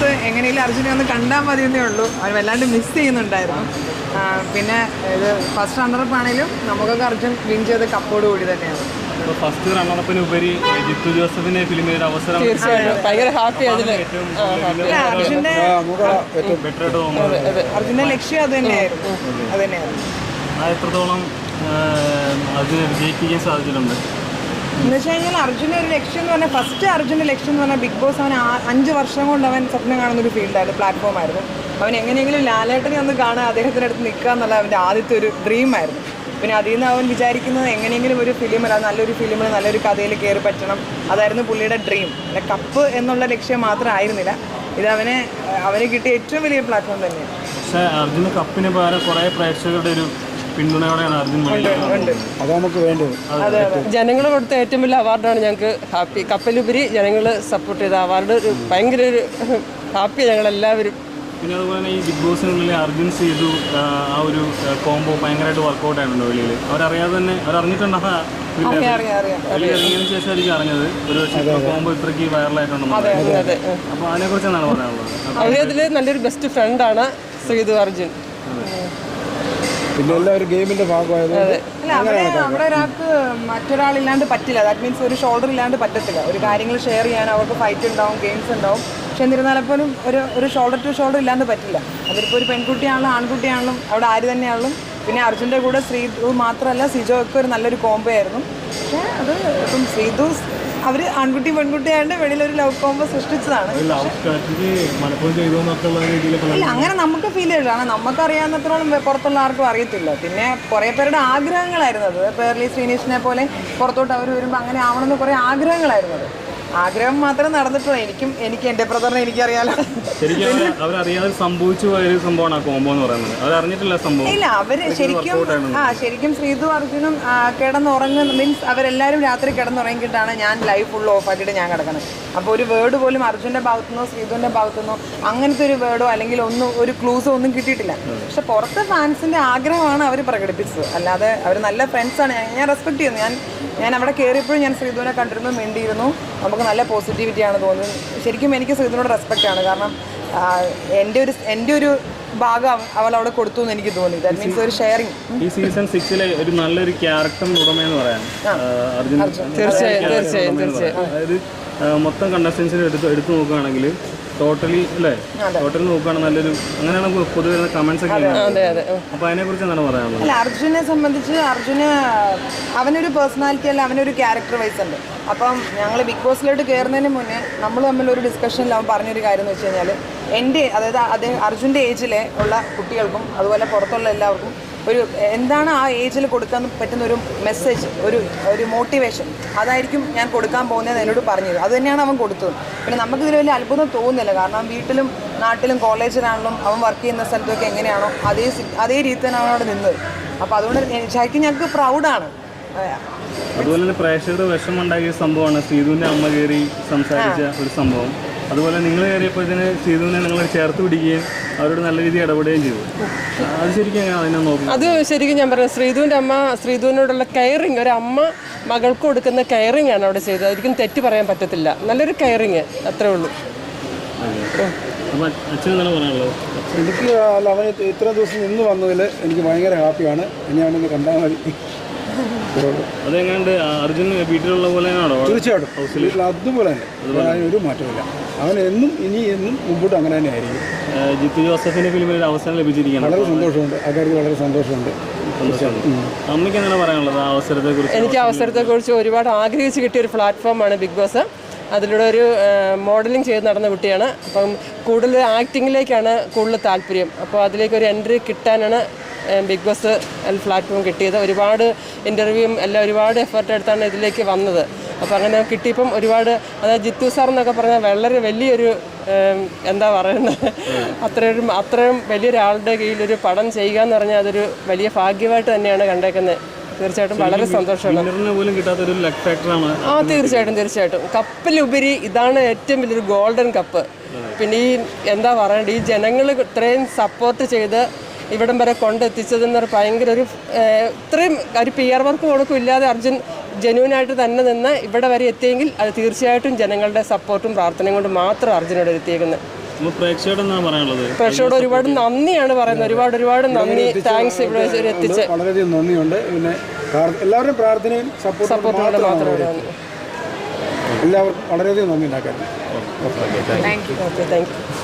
Fans എങ്ങനെയെങ്കിലും അർജുനെ ഒന്ന് കണ്ടാൽ മതി എന്നേ ഉള്ളൂ. അവർ വല്ലാണ്ട് മിസ് ചെയ്യുന്നുണ്ടായിരുന്നു. പിന്നെ ഇത് ഫസ്റ്റ് റണ്ണറപ്പ് ആണെങ്കിലും നമുക്കൊക്കെ അർജുൻ വിൻ ചെയ്ത കപ്പോട് കൂടി തന്നെയാണ്. ഫസ്റ്റ് റണ്ണറപ്പിന് ഉപരി ജിത്തു ഒരു അവസരം അർജുന്റെ ലക്ഷ്യം അത് തന്നെയായിരുന്നു. അത്. തന്നെയായിരുന്നു. എത്രത്തോളം അതിന് വിജയിപ്പിക്കാൻ സാധിച്ചിട്ടുണ്ട്? എന്ന് വെച്ച് കഴിഞ്ഞാൽ അർജുന ഒരു ലക്ഷ്യം എന്ന് പറഞ്ഞാൽ ഫസ്റ്റ് അർജുന്റെ ലക്ഷ്യം എന്ന് പറഞ്ഞാൽ ബിഗ് ബോസ് അവൻ അഞ്ച് വർഷം കൊണ്ട് അവൻ സ്വപ്നം കാണുന്ന ഒരു ഫീൽഡായിരുന്നു പ്ലാറ്റ്ഫോമായിരുന്നു അവൻ എങ്ങനെയെങ്കിലും ലാലേട്ടനെ ഒന്ന് കാണാൻ അദ്ദേഹത്തിന്റെ അടുത്ത് നിൽക്കുക എന്നുള്ള അവന്റെ ആദ്യത്തെ ഒരു ഡ്രീം ആയിരുന്നു. പിന്നെ അതിൽ നിന്ന് അവൻ വിചാരിക്കുന്നത് എങ്ങനെയെങ്കിലും ഒരു ഫിലിമിൽ നല്ലൊരു ഫിലിമിൽ നല്ലൊരു കഥയിൽ കയറി പറ്റണം. അതായിരുന്നു പുള്ളിയുടെ ഡ്രീം അല്ല കപ്പ് എന്നുള്ള ലക്ഷ്യം മാത്രമായിരുന്നില്ല ഇത് അവനെ അവന് കിട്ടിയ ഏറ്റവും വലിയ പ്ലാറ്റ്ഫോം തന്നെയാണ്. പക്ഷേ അർജുന കപ്പിന് പകരം കുറേ പ്രേക്ഷകരുടെ ഒരു പിന്തുണയോടെയാണ് അർജുൻ അത് നമുക്ക് വേണ്ടത്. അതെ അതെ. ജനങ്ങൾ കൊടുത്ത ഏറ്റവും വലിയ അവാർഡാണ് ഞങ്ങൾക്ക് ഹാപ്പി. കപ്പലുപരി ജനങ്ങൾ സപ്പോർട്ട് ചെയ്ത അവാർഡ്. ഒരു ഭയങ്കര ഒരു ഹാപ്പി ഞങ്ങളെല്ലാവരും. പിന്നെ അതുപോലെ തന്നെ ഈ ബിഗ് ബോസിനുള്ളിൽ അർജുൻ സീതു ആ, ആ ഒരു കോംബോ ഭയങ്കരമായിട്ട് വർക്കൗട്ട് ആയിട്ടുണ്ട് വെളിയിൽ അവരറിയാതെ തന്നെ അവരറിഞ്ഞിട്ടുണ്ടോ. ഇറങ്ങിയതിനു ശേഷമായിരിക്കും അറിഞ്ഞത്. ഒരു കോംബോ ഇത്രയ്ക്ക് വൈറലായിട്ടുണ്ട് അപ്പൊ അതിനെ കുറിച്ച് എന്താണ് പറയാനുള്ളത്? അവരതിൽ നല്ലൊരു ബെസ്റ്റ് ഫ്രണ്ടാണ് ശ്രീതു അർജുൻ. പിന്നെ എല്ലാവരും ഗെയിമിന്റെ ഭാഗമായത് അല്ല അവിടെ അവിടെ ഒരാൾക്ക് മറ്റൊരാളില്ലാണ്ട് പറ്റില്ല. ദാറ്റ് മീൻസ് ഒരു ഷോൾഡർ ഇല്ലാണ്ട് പറ്റത്തില്ല. ഒരു കാര്യങ്ങൾ ഷെയർ ചെയ്യാൻ അവർക്ക് ഫൈറ്റ് ഉണ്ടാവും ഗെയിംസ് ഉണ്ടാവും. പക്ഷെ എന്നിരുന്നാലും പോലും ഒരു ഒരു ഷോൾഡർ ടു ഷോൾഡർ ഇല്ലാണ്ട് പറ്റില്ല. അതിപ്പോൾ ഒരു പെൺകുട്ടിയാണെങ്കിലും ആൺകുട്ടിയാണെങ്കിലും അവിടെ ആര് തന്നെയാണെങ്കിലും പിന്നെ അർജുന്റെ കൂടെ ശ്രീതു മാത്രമല്ല സിജോ ഒക്കെ ഒരു നല്ലൊരു കോംബോ ആയിരുന്നു. പക്ഷേ അത് ഇപ്പം ശ്രീതു അവർ ആൺകുട്ടി പെൺകുട്ടി ആയതുകൊണ്ട് വെളിയിൽ ഒരു ലവ് കോംബോ സൃഷ്ടിച്ചതാണ്. അല്ല ഇല്ല അങ്ങനെ നമുക്ക് ഫീൽ ചെയ്തു കാരണം നമുക്ക് അറിയാവുന്നത്രോളം പുറത്തുള്ള ആർക്കും അറിയത്തില്ല. പിന്നെ കുറേ പേരുടെ ആഗ്രഹങ്ങളായിരുന്നു അത്. പേർലി ശ്രീനീഷിനെ പോലെ പുറത്തോട്ട് അവർ വരുമ്പോൾ അങ്ങനെ ആവണമെന്ന് കുറേ ആഗ്രഹങ്ങളായിരുന്നു അത്. ആഗ്രഹം മാത്രം നടന്നിട്ടുള്ളൂ. എനിക്കും എനിക്ക് എന്റെ ബ്രദറിനെ എനിക്കറിയാലോ. ശരിക്കും അവർ അവരറിയാതെ സംഭവിച്ചു പോയ ഒരു സംഭവമാണ് ആ കോംബോ എന്ന് പറയുന്നത്. അവരറിഞ്ഞിട്ടില്ല സംഭവം. ഇല്ല അവർ ശരിക്കും ആ ശരിക്കും ശ്രീതു അർജുനും ആ, കിടന്നുറങ്ങുന്ന മീൻസ് അവരെല്ലാവരും രാത്രി കിടന്നുറങ്ങിയിട്ടാണ് ഞാൻ ലൈഫ് ഫുൾ ഓഫ് ആക്കിയിട്ട് ഞാൻ കിടക്കുന്നത്. അപ്പോൾ ഒരു വേർഡ് പോലും അർജുന്റെ ഭാഗത്തുനിന്നോ ശ്രീതുവിന്റെ ഭാഗത്തുനിന്നോ അങ്ങനത്തെ ഒരു വേർഡോ അല്ലെങ്കിൽ ഒന്നും ഒരു ക്ലൂസോ ഒന്നും കിട്ടിയിട്ടില്ല. പക്ഷെ പുറത്തെ ഫാൻസിന്റെ ആഗ്രഹമാണ് അവർ പ്രകടിപ്പിച്ചത്. അല്ലാതെ അവർ നല്ല ഫ്രണ്ട്സാണ് ഞാൻ റെസ്പെക്ട് ചെയ്യുന്നു. ഞാൻ ഞാൻ അവിടെ കയറിയപ്പോഴും ഞാൻ ശ്രീധുവിനെ കണ്ടിരുന്നു മിണ്ടിയിരുന്നു. നമുക്ക് നല്ല പോസിറ്റിവിറ്റിയാണ് തോന്നുന്നത്. ശരിക്കും എനിക്ക് ശ്രീധുവിനോട് റെസ്പെക്റ്റ് ആണ്. കാരണം എന്റെ ഒരു എന്റെ ഒരു ഭാഗം അവ- അവൾ അവിടെ കൊടുത്തു എന്ന് എനിക്ക് തോന്നി. ദാറ്റ് മീൻസ് ഒരു ഷെയറിങ് ഈ സീസൺ സിക്സിലെ ഒരു നല്ലൊരു ക്യാരക്ടർ ഉടമയെന്ന് പറയാൻ തീർച്ചയായും തീർച്ചയായും, തീർച്ചയായും, മൊത്തം കണ്ടസ്റ്റൻസിനെ എടുത്ത് എടുത്തു നോക്കുകയാണെങ്കിൽ ടോട്ടലി അല്ലേ? ടോട്ടലി നോക്കുകയാണ് നല്ലൊരു അങ്ങനെയാണ് പൊതുവെ കമന്റ്സ് ഒക്കെ അപ്പൊ അതിനെ കുറിച്ച് എന്താണ് പറയാനുള്ളത്? അല്ല അർജുനെ സംബന്ധിച്ച് അർജുന് അവനൊരു പേഴ്സണാലിറ്റി അല്ല അവനൊരു ക്യാരക്ടർ വൈസ് ഉണ്ട്. അപ്പം ഞങ്ങൾ ബിഗ് ബോസിലോട്ട് കയറുന്നതിന് മുന്നേ നമ്മൾ തമ്മിൽ ഒരു ഡിസ്കഷനിൽ അവൻ പറഞ്ഞൊരു കാര്യം എന്ന് വെച്ച് കഴിഞ്ഞാൽ എന്റെ അതായത് അദ്ദേഹം അർജുന്റെ ഏജിലെ ഉള്ള കുട്ടികൾക്കും അതുപോലെ പുറത്തുള്ള എല്ലാവർക്കും ഒരു എന്താണ് ആ ഏജിൽ കൊടുക്കാൻ പറ്റുന്ന ഒരു മെസ്സേജ് ഒരു ഒരു മോട്ടിവേഷൻ അതായിരിക്കും ഞാൻ കൊടുക്കാൻ പോകുന്നത് എന്നോട് പറഞ്ഞത്. അത് തന്നെയാണ് അവൻ കൊടുത്തത്. പിന്നെ നമുക്കിതിൽ വലിയ അത്ഭുതം തോന്നുന്നില്ല. കാരണം വീട്ടിലും നാട്ടിലും കോളേജിലാണെങ്കിലും അവൻ വർക്ക് ചെയ്യുന്ന സ്ഥലത്തൊക്കെ എങ്ങനെയാണോ അതേ അതേ രീതി തന്നെയാണ് അവിടെ നിന്നത്. അപ്പോൾ അതുകൊണ്ട് ശരിക്കും ഞങ്ങൾക്ക് പ്രൗഡാണ് അതുപോലെ തന്നെ പ്രേക്ഷകർ വിഷമുണ്ടാക്കിയ സംഭവമാണ് സീതുവിന്റെ അമ്മ കയറി സംസാരിച്ച ഒരു സംഭവം. അതുപോലെ നിങ്ങൾ കയറിയപ്പോൾ ഇതിന് സീതുവിനെ നിങ്ങൾ ചേർത്ത് പിടിക്കുകയും അവരോട് നല്ല രീതിയിൽ ഇടപെടുകയും ചെയ്തു. അത് ശരിക്കും അതിനെ നോക്കും? അത് ശരിക്കും ഞാൻ പറഞ്ഞു ശ്രീധുവിന്റെ അമ്മ ശ്രീധുവിനോടുള്ള കെയറിങ് ഒരു അമ്മ മകൾക്ക് കൊടുക്കുന്ന കെയറിങ് ആണ് അവിടെ ചെയ്തത്. ഒരിക്കലും തെറ്റ് പറയാൻ പറ്റത്തില്ല. നല്ലൊരു കെയറിങ് അത്രേ ഉള്ളൂ. എനിക്ക് അല്ല അവന് ഇത്ര ദിവസം നിന്ന് വന്നതിൽ എനിക്ക് ഭയങ്കര ഹാപ്പിയാണ് ഇനി അവനൊന്ന് കണ്ടാൽ മതി. അതെങ്ങാണ്ട് അർജുൻ വീട്ടിലുള്ള പോലെ തീർച്ചയായിട്ടും. വീട്ടിൽ അതുപോലെ തന്നെ. ഒരു മാറ്റമില്ല അവൻ എന്നും ഇനി എന്നും മുമ്പോട്ട് അങ്ങനെ തന്നെ ആയിരിക്കും ജിത്തു ജോസഫിന്റെ ഫിലിമിൽ ഒരു അവസരം ലഭിച്ചിരിക്കുന്നത് വളരെ സന്തോഷമുണ്ട്. അക്കാര്യത്തിൽ വളരെ സന്തോഷമുണ്ട്. അമ്മയ്ക്ക് എന്താണ് പറയാനുള്ളത്? ആ അവസരത്തെ കുറിച്ച് എനിക്ക് അവസരത്തെക്കുറിച്ച് ഒരുപാട് ആഗ്രഹിച്ച് കിട്ടിയ ഒരു പ്ലാറ്റ്ഫോമാണ് ബിഗ് ബോസ് അതിലൂടെ ഒരു മോഡലിംഗ് ചെയ്ത് നടന്ന കുട്ടിയാണ്. അപ്പം കൂടുതൽ ആക്ടിങ്ങിലേക്കാണ് കൂടുതൽ താല്പര്യം. അപ്പോൾ അതിലേക്ക് ഒരു എൻട്രി കിട്ടാനാണ് ബിഗ് ബോസ് പ്ലാറ്റ്ഫോം കിട്ടിയത്. ഒരുപാട് ഇന്റർവ്യൂവും എല്ലാം ഒരുപാട് എഫേർട്ട് എടുത്താണ് ഇതിലേക്ക് വന്നത്. അപ്പോൾ അങ്ങനെ കിട്ടിയപ്പം ഒരുപാട് അതായത് ജിത്തു സാർ എന്നൊക്കെ പറഞ്ഞാൽ വളരെ വലിയൊരു എന്താ പറയുന്നത് അത്രയും അത്രയും വലിയൊരാളുടെ കീഴിൽ ഒരു പടം ചെയ്യുക എന്ന് പറഞ്ഞാൽ അതൊരു വലിയ ഭാഗ്യമായിട്ട് തന്നെയാണ് കണ്ടേക്കുന്നത് തീർച്ചയായിട്ടും വളരെ സന്തോഷമാണ് ആ തീർച്ചയായിട്ടും തീർച്ചയായിട്ടും. കപ്പിലുപരി ഇതാണ് ഏറ്റവും വലിയൊരു ഗോൾഡൻ കപ്പ് പിന്നെ ഈ എന്താ പറയണ്ടത് ഈ ജനങ്ങൾ ഇത്രയും സപ്പോർട്ട് ചെയ്ത് ഇവിടം വരെ കൊണ്ടെത്തിച്ചതെന്ന് പറഞ്ഞാൽ ഭയങ്കര ഒരു ഇത്രയും ഒരു പി ആർ വർക്ക് കൊടുക്കും ഇല്ലാതെ അർജുൻ ജനുവിനായിട്ട് തന്നെ നിന്ന് ഇവിടെ വരെ എത്തിയെങ്കിൽ അത് തീർച്ചയായിട്ടും ജനങ്ങളുടെ സപ്പോർട്ടും പ്രാർത്ഥനയും കൊണ്ട് മാത്രം അർജുനോട് എത്തിയേക്കുന്നത്. പ്രേക്ഷകരോട് ഒരുപാട് നന്ദിയാണ് പറയുന്നത്. ഒരുപാട് ഒരുപാട് നന്ദി. താങ്ക്സ് ഇവിടെ എത്തിച്ച്. വളരെയധികം നന്ദിയുണ്ട്. പിന്നെ എല്ലാവരും എല്ലാവരുടെയും പ്രാർത്ഥനയും സപ്പോർട്ടും കൊണ്ട് മാത്രമാണ് എല്ലാവർക്കും വളരെയധികം നന്ദി ഉണ്ടാക്കാൻ. Thank you thank you